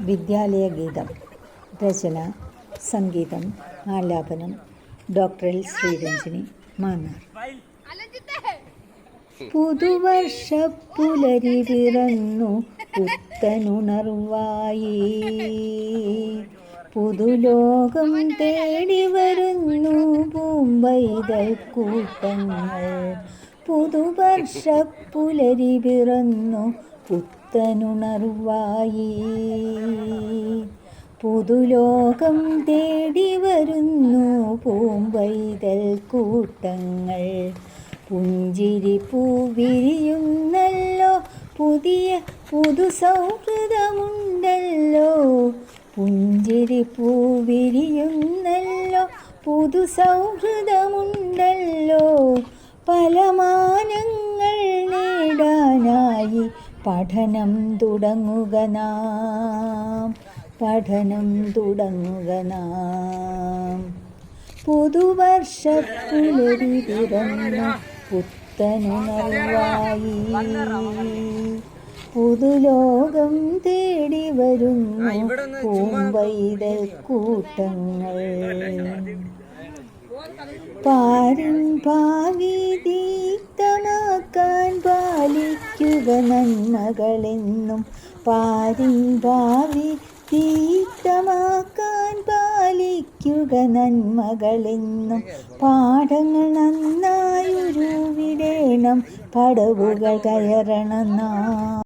വിദ്യാലയ ഗീതം രചന സംഗീതം ആലാപനം ഡോക്ടർ എൽ ശ്രീരഞ്ജിനി മാന്നാർ. പുതുവർഷ പുലരി പിറന്നു പുത്തനുണർവായി. പുതുലോകം തേടി വരുന്നു പൂമ്പൈതൽ കൂട്ടങ്ങൾ. പുതുവർഷ പുലരി പിറന്നു പുത്തനുണർവായി പുതുലോകം തേടി വരുന്നു പൂമ്പൈതൽ കൂട്ടങ്ങൾ. പുഞ്ചിരി പൂവിരിയുന്നല്ലോ പുതിയ പുതു സൗഹൃദമുണ്ടല്ലോ പുഞ്ചിരി പൂവിരിയുന്നല്ലോ പുതു സൗഹൃദമുണ്ടല്ലോ പല പഠനം തുടങ്ങുക നാം. പഠനം തുടങ്ങുക നാം. പുതുവർഷപ്പുലരി പിറന്നു പുത്തനുണർവായി പുതുലോകം തേടി വരുന്നു പൂമ്പൈതൽ കൂട്ടങ്ങൾ. പാരിൻ ഭാവി പാലിക്കുക നന്മകളെന്നും പാരിൻ ഭാവി തീക്തമാക്കാൻ പാലിക്കുക നന്മകളെന്നും പാഠങ്ങൾ നന്നായുരുവിടേണം പടവുകൾ കയറണം നാം